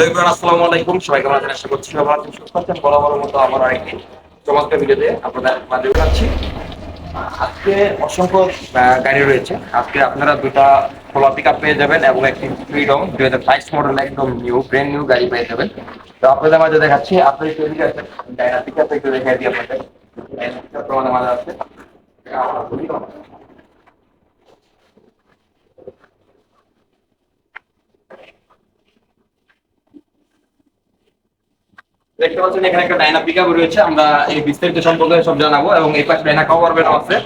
Hello আসসালামু আলাইকুম। সবাই কেমন আছেন? আশা করছি সবাই আছেন, সুস্থ আছেন। বরাবর মতো আমার আরেকটি চমৎকার ভিডিওতে আপনাদের মাঝে যাচ্ছি আজকে অসংখ্য গাড়ি রয়েছে। আজকে আপনারা দুটা খোলা পিক পেয়ে যাবেন এবং একটি ফ্রিডম দুই হাজার বাইশ মডেল একদম নিউ ব্র্যান্ড নিউ গাড়ি পেয়ে যাবেন। তো আপনাদের মাঝে দেখাচ্ছি, আপনি একটু এদিকে আসেন। ডাইনা পিক একটু দেখাই দিই আপনাদের। মাঝে আছে। দেখতে পাচ্ছেন এখানে একটা ডাইনা পিকআপ রয়েছে, আমরা এই বিস্তারিত সম্পর্কে সব জানাব এবং এই পাশে ডাইনা কভার ভ্যান আছে।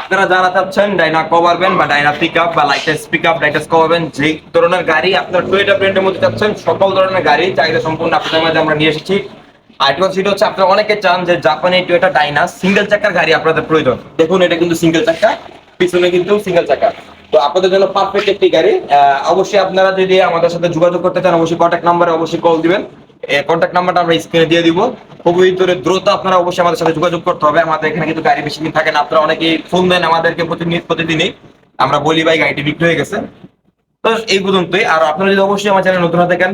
আপনারা জানা চাচ্ছেন ডাইনা কভার ভ্যান বা ডাইনা পিকআপ বা LiteAce pickup LiteAce cover van যে ধরনের গাড়ি আপনার টয়োটা ব্র্যান্ডের মধ্যে চাচ্ছেন, সকল ধরনের গাড়ি চাহিদা সম্পূর্ণ আপনাদের মাঝে আমরা নিয়ে এসেছি। আরেকটা সেটা হচ্ছে আপনারা অনেকে চান যে জাপানি টয়োটা ডাইনা সিঙ্গেল চাকার গাড়ি আপনাদের প্রয়োজন। দেখুন, এটা কিন্তু সিঙ্গেল চাকা, পিছনে কিন্তু সিঙ্গেল চাকা। তো আপনাদের জন্য পারফেক্ট একটি গাড়ি। অবশ্যই আপনারা যদি আমাদের সাথে যোগাযোগ করতে চান, অবশ্যই কন্ট্যাক্ট নাম্বারে অবশ্যই কল দিবেন। কন্ট্যাক্ট নাম্বারটা আমরা স্ক্রিনে দিয়ে দিব। খুবই ভিতরে দ্রুত আপনারা অবশ্যই আমাদের সাথে যোগাযোগ করতে হবে। আমাদের এখানে কিন্তু গাড়ি বেশি দিন থাকে না। আপনারা অনেকেই ফোন দেন আমাদেরকে প্রতিদিন, প্রতিদিনই। আমরা বলি, ভাই, গাড়িটি বিক্রি হয়ে গেছে। তো এই পর্যন্তই। আর আপনারা যদি অবশ্যই আমার চ্যানেল নতুন হয়ে থাকেন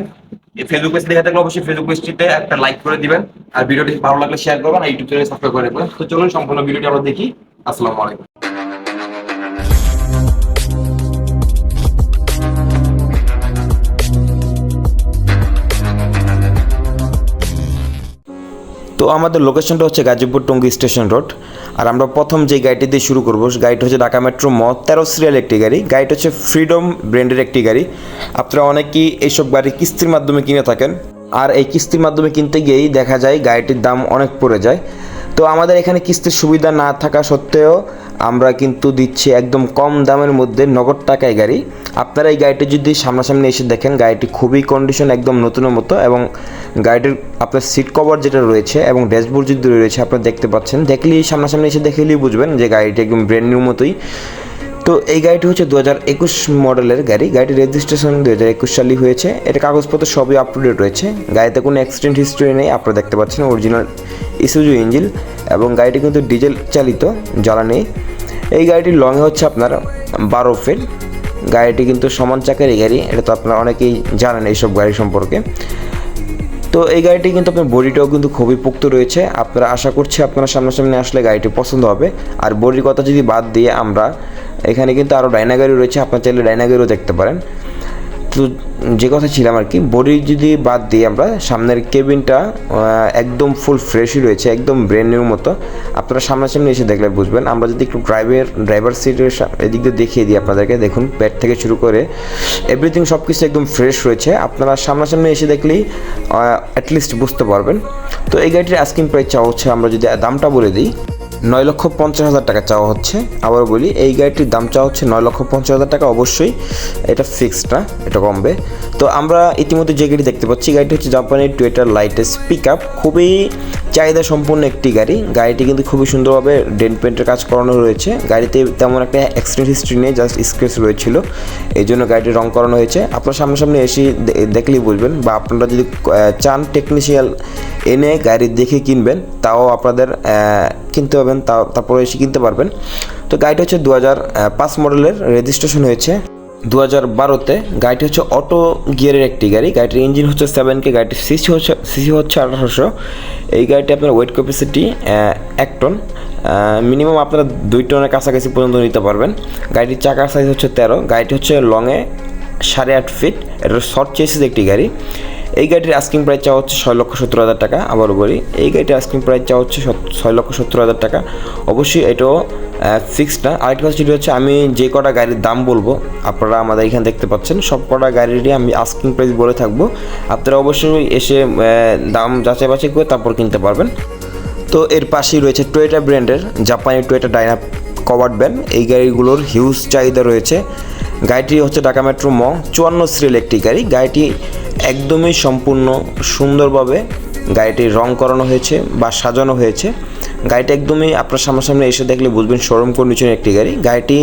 ফেসবুক পেজ দেখে থাকলে অবশ্যই ফেসবুক পেজটিতে একটা লাইক করে দিবেন। আর ভিডিওটি ভালো লাগলে শেয়ার করবেন আর ইউটিউব চ্যানেল সাবস্ক্রাইব করে তো চলুন, সম্পূর্ণ ভিডিওটি আমরা দেখি। আসসালামু আলাইকুম। তো আমাদের লোকেশনটা হচ্ছে গাজীপুর টঙ্গী স্টেশন রোড। আর আমরা প্রথম যে গাড়িটি দিয়ে শুরু করব গাড়িটা হচ্ছে ঢাকা মেট্রো ম তেরো সিরিয়াল একটি গাড়ি। গাড়িটা হচ্ছে ফ্রিডম ব্র্যান্ডের একটি গাড়ি। আপনারা অনেকেই এইসব গাড়ি কিস্তির মাধ্যমে কিনে থাকেন। আর এই কিস্তির মাধ্যমে কিনতে গিয়েই দেখা যায় গাড়িটির দাম অনেক পড়ে যায়। তো আমাদের এখানে কিস্তির সুবিধা না থাকা সত্ত্বেও আমরা কিন্তু দিচ্ছি একদম কম দামের মধ্যে নগদ টাকায় গাড়ি। আপনারা এই গাড়িটি যদি সামনাসামনি এসে দেখেন, গাড়িটি খুবই কন্ডিশন একদম নতুনের মতো এবং গাড়িটির আপনার সিট কভার যেটা রয়েছে এবং ড্যাশবোর্ড যদি রয়েছে, আপনারা দেখতে পাচ্ছেন। দেখলেই, সামনাসামনি এসে দেখলেই বুঝবেন যে গাড়িটি একদম ব্র্যান্ড নিউ মতোই। তো এই গাড়িটি হচ্ছে দু হাজার একুশ মডেলের গাড়ি। গাড়িটির রেজিস্ট্রেশন দু হাজার একুশ সালই হয়েছে। এটা কাগজপত্র সবই আপ টু ডেট রয়েছে। গাড়িতে কোনো অ্যাক্সিডেন্ট হিস্ট্রি নেই, আপনারা দেখতে পাচ্ছেন অরিজিনাল ইসুজু ইঞ্জিন এবং গাড়িটি কিন্তু ডিজেল চালিত, জ্বালানি। এই গাড়িটির লংয়ে হচ্ছে আপনার বারো ফিট। গাড়িটি কিন্তু সমান চাকারই গাড়ি, এটা তো আপনারা অনেকেই জানেন এইসব গাড়ি সম্পর্কে। তো এই গাড়িটি কিন্তু আপনার বডিটাও কিন্তু খুবই পোক্ত রয়েছে। আপনারা আশা করছি আপনারা সামনাসামনি আসলে গাড়িটি পছন্দ হবে। আর বডির কথা যদি বাদ দিয়ে আমরা, এখানে কিন্তু আরও ডাইনা গাড়ি রয়েছে, আপনার চাইলে ডাইনা গাড়িও দেখতে পারেন। তো যে কথা ছিলাম আর কি বডি যদি বাদ দিই আমরা, সামনের কেবিনটা একদম ফুল ফ্রেশই রয়েছে, একদম ব্র্যান্ড নিউ মতো। আপনারা সামনাসামনি এসে দেখলে বুঝবেন। আমরা যদি একটু ড্রাইভার ড্রাইভার সিটের এদিক দিয়ে দেখিয়ে দিই আপনাদেরকে। দেখুন ব্যাট থেকে শুরু করে এভরিথিং সব কিছু একদম ফ্রেশ রয়েছে। আপনারা সামনাসামনি এসে দেখলেই অ্যাটলিস্ট বুঝতে পারবেন। তো এই গাড়িটির আস্কিং প্রাইস চাওয়া হচ্ছে, আমরা যদি দামটা বলে দিই। নয় লক্ষ পঞ্চাশ হাজার টাকা চাওয়া হচ্ছে। আবার বলি, এই গাড়িটির দাম চাওয়া হচ্ছে নয় লক্ষ পঞ্চাশ হাজার টাকা। অবশ্যই এটা ফিক্সড না এটা কমবে। তো আমরা ইতিমধ্যে যে গাড়ি দেখতে পাচ্ছি, গাড়িটি হচ্ছে জাপানের টুয়েটার লাইটেস্ট পিক আপ খুবই চাহিদা সম্পন্ন একটি গাড়ি। গাড়িটি কিন্তু খুবই সুন্দরভাবে ডেন্ট পেন্টের কাজ করানো রয়েছে। গাড়িতে তেমন একটা অ্যাক্সিডেন্ট হিস্ট্রি নেই জাস্ট স্ক্রেচ রয়েছিল। এই জন্য গাড়িটি রং করানো হয়েছে। আপনার সামনাসামনি এসে দেখলেই বুঝবেন বা আপনারা যদি চান টেকনিশিয়াল এনে গাড়ি দেখে কিনবেন, তাও আপনাদের কিনতে পারবেন, তাও তারপরে এসে কিনতে পারবেন। তো গাড়িটা হচ্ছে দু পাঁচ মডেলের রেজিস্ট্রেশন হয়েছে। দু হাজার বারোতে গাড়িটি হচ্ছে অটো গিয়ারের একটি গাড়ি। গাড়িটির ইঞ্জিন হচ্ছে সেভেন কে গাড়িটির সিসি হচ্ছে সিসি হচ্ছে আঠারোশো। এই গাড়িটি আপনার ওয়েট ক্যাপাসিটি এক টন মিনিমাম আপনারা দুই টনের কাছাকাছি পর্যন্ত নিতে পারবেন। গাড়িটির চাকার সাইজ হচ্ছে তেরো। গাড়িটি হচ্ছে লংয়ে সাড়ে আট ফিট এটা শর্ট চেসিস একটি গাড়ি। এই গাড়িটির আস্কিং প্রাইস চাওয়া হচ্ছে ছয় লক্ষ সত্তর হাজার টাকা আবার বলি, এই গাড়িটির আস্কিং প্রাইস চাওয়া হচ্ছে ছয় লক্ষ সত্তর হাজার টাকা। অবশ্যই এটাও ফিক্সড না। আরেকটা কথা হচ্ছে আমি যে কটা গাড়ির দাম বলব, আপনারা আমাদের এখানে দেখতে পাচ্ছেন, সব কটা গাড়িরই আমি আস্কিং প্রাইস বলে থাকব। আপনারা অবশ্যই এসে দাম যাচাই বাছাই করে তারপর কিনতে পারবেন। তো এর পাশেই রয়েছে টয়োটা ব্র্যান্ডের জাপানি টয়োটা ডাইনা কভার্ড ভ্যান এই গাড়িগুলোর হিউজ চাহিদা রয়েছে। গাড়িটি হচ্ছে ঢাকা মেট্রো ম চুয়ান্ন সিরিয়াল একটি গাড়ি। গাড়িটি একদমই সম্পূর্ণ সুন্দরভাবে গাড়িটি রং করানো হয়েছে বা সাজানো হয়েছে। গাড়িটি একদমই আপনার সামনাসামনি এসে দেখলে বুঝবেন শোরুম কন্ডিশনের একটি গাড়ি। গাড়িটি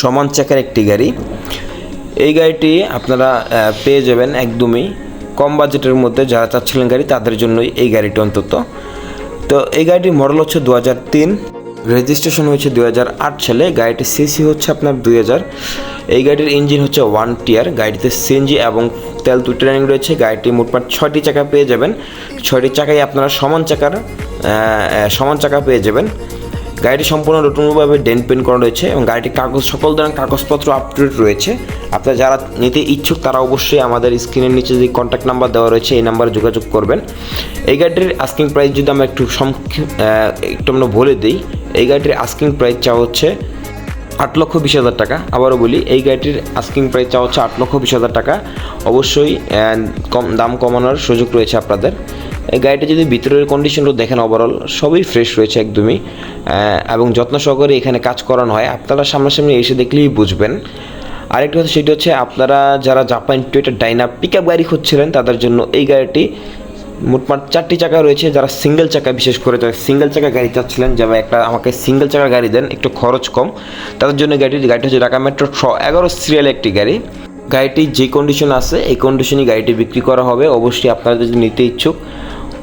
সমান চাকার একটি গাড়ি। এই গাড়িটি আপনারা পেয়ে যাবেন একদমই কম বাজেটের মধ্যে যারা চাচ্ছিলেন গাড়ি, তাদের জন্যই এই গাড়িটি অন্তত। তো এই গাড়িটির মডেল হচ্ছে দু হাজার তিন। রেজিস্ট্রেশন হয়েছে দু হাজার আট সালে গাড়িটির সিসি হচ্ছে আপনার দুই হাজার। এই গাড়িটির ইঞ্জিন হচ্ছে ওয়ান টিয়ার গাড়িতে সিএনজি এবং তেল দুটি রানিং রয়েছে, গাড়িটি মোটমাট ছয়টি চাকা পেয়ে যাবেন। ছয়টি চাকায় আপনারা সমান চাকার সমান চাকা পেয়ে যাবেন। গাড়িটি সম্পূর্ণ নতুনভাবে ডেন্ট পেন্ট করা রয়েছে এবং গাড়িটির কাগজ, সকল ধরনের কাগজপত্র আপডেট রয়েছে। আপনারা যারা নিতে ইচ্ছুক, তারা অবশ্যই আমাদের স্ক্রিনের নিচে যে কন্ট্যাক্ট নাম্বার দেওয়া রয়েছে, এই নাম্বারে যোগাযোগ করবেন। এই গাড়িটির আস্কিং প্রাইস যদি আমরা একটু একটু আমরা বলে দিই, এই গাড়িটির আস্কিং প্রাইস চা হচ্ছে আট লক্ষ বিশ হাজার টাকা। আবারও বলি, এই গাড়িটির আস্কিং প্রাইস চা হচ্ছে আট লক্ষ বিশ হাজার টাকা। অবশ্যই কম দাম কমানোর সুযোগ রয়েছে আপনাদের। গাড়িটা যদি ভিতরের কন্ডিশনটা দেখেন ওভারঅল সবই ফ্রেশ রয়েছে একদমই এবং যত্ন সহকারে এখানে কাজ করানো হয়। আপনারা সামনাসামনি এসে দেখলেই বুঝবেন। আরেকটা হচ্ছে, সেটি হচ্ছে আপনারা যারা Japan Twitter Dyna pick up গাড়ি খুঁজছিলেন, তাদের জন্য এই গাড়িটি মোটমাট চারটি চাকা রয়েছে। যারা সিঙ্গেল চাকা, বিশেষ করে যারা সিঙ্গেল চাকা গাড়ি চাচ্ছিলেন যারা একটা আমাকে সিঙ্গেল চাকা গাড়ি দেন, একটু খরচ কম, তাদের জন্য গাড়িটি গাড়িটি হচ্ছে ঢাকা মেট্রো ছ, এগারো সিরিয়াল একটি গাড়ি। গাড়িটি যে কন্ডিশন আছে, এই কন্ডিশনে গাড়িটি বিক্রি করা হবে। অবশ্যই আপনারা যদি নিতে ইচ্ছুক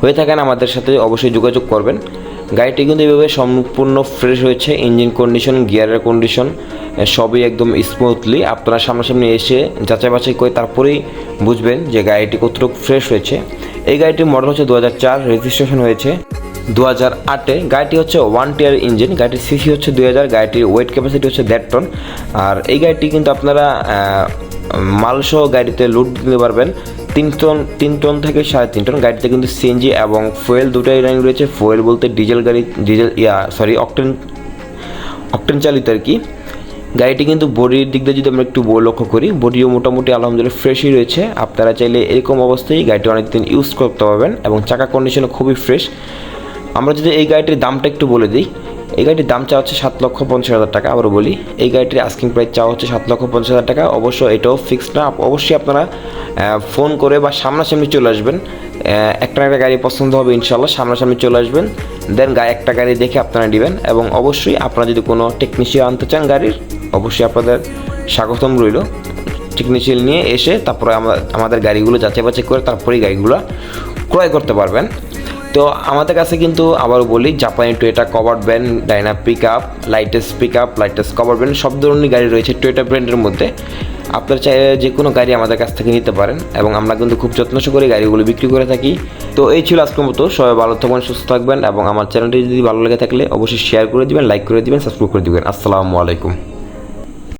হয়ে থাকেন, আমাদের সাথে অবশ্যই যোগাযোগ করবেন। গাড়িটি কিন্তু এভাবে সম্পূর্ণ ফ্রেশ হয়েছে ইঞ্জিন কন্ডিশন গিয়ারের কন্ডিশন সবই একদম স্মুথলি আপনারা সামনাসামনি এসে যাচাই বাছাই করে তারপরেই বুঝবেন যে গাড়িটি কতটুকু ফ্রেশ হয়েছে। এই গাড়িটির মডেল হচ্ছে দু হাজার চার রেজিস্ট্রেশন হয়েছে দু হাজার আটে। গাড়িটি হচ্ছে ওয়ান টিয়ার ইঞ্জিন গাড়িটির সিসি হচ্ছে দুই হাজার, গাড়িটির ওয়েট ক্যাপাসিটি হচ্ছে দেড় টন আর এই গাড়িটি কিন্তু আপনারা মালসহ গাড়িতে লোড দিতে পারবেন। তিন টন তিন টন থেকে সাড়ে তিন টন গাড়িতে কিন্তু সিএনজি এবং ফুয়েল দুটাই রানিং রয়েছে। ফুয়েল বলতে ডিজেল গাড়ি diesel yeah sorry octane octane চালিত আর কি। গাড়িটি কিন্তু বডির দিক দিয়ে যদি আমরা একটু লক্ষ্য করি বডিও মোটামুটি আলহামদুলিল্লাহ ফ্রেশই রয়েছে। আপনারা চাইলে এরকম অবস্থায় গাড়িটি অনেকদিন ইউজ করতে পারবেন এবং চাকা কন্ডিশনও খুবই ফ্রেশ আমরা যদি এই গাড়িটির দামটা একটু বলে দিই এই গাড়িটির দাম চা হচ্ছে সাত লক্ষ পঞ্চাশ হাজার টাকা, আবারও বলি, এই গাড়িটির আস্কিং প্রাইস চাওয়া হচ্ছে সাত লক্ষ পঞ্চাশ হাজার টাকা অবশ্য এটাও ফিক্সড না অবশ্যই আপনারা ফোন করে বা সামনাসামনি চলে আসবেন একটা একটা গাড়ি পছন্দ হবে ইনশাল্লাহ সামনাসামনি চলে আসবেন দেন একটা গাড়ি দেখে আপনারা নেবেন, এবং অবশ্যই আপনারা যদি কোনো টেকনিশিয়ান আনতে চান গাড়ির, অবশ্যই আপনাদের স্বাগতম রইল। টেকনিশিয়ান নিয়ে এসে তারপরে আমাদের গাড়িগুলো যাচাই বাছাই করে তারপরেই গাড়িগুলো ক্রয় করতে পারবেন। তো আমাদের কাছে কিন্তু আবার বলি জাপানি Toyota cover van Dyna pick up LiteAce pick up LiteAce cover van সব ধরনের গাড়ি রয়েছে টুয়েটা ব্র্যান্ডের মধ্যে। আপনার চাইলে যে কোনো গাড়ি আমাদের কাছ থেকে নিতে পারেন এবং আমরা কিন্তু খুব যত্ন করে গাড়িগুলো বিক্রি করে থাকি। তো এই ছিল আজকের মতো, সবাই ভালো থাকবেন, সুস্থ থাকবেন এবং আমার চ্যানেলটি যদি ভালো লেগে থাকলে অবশ্যই শেয়ার করে দিবেন লাইক করে দিবেন সাবস্ক্রাইব করে দিবেন। আসসালামু আলাইকুম।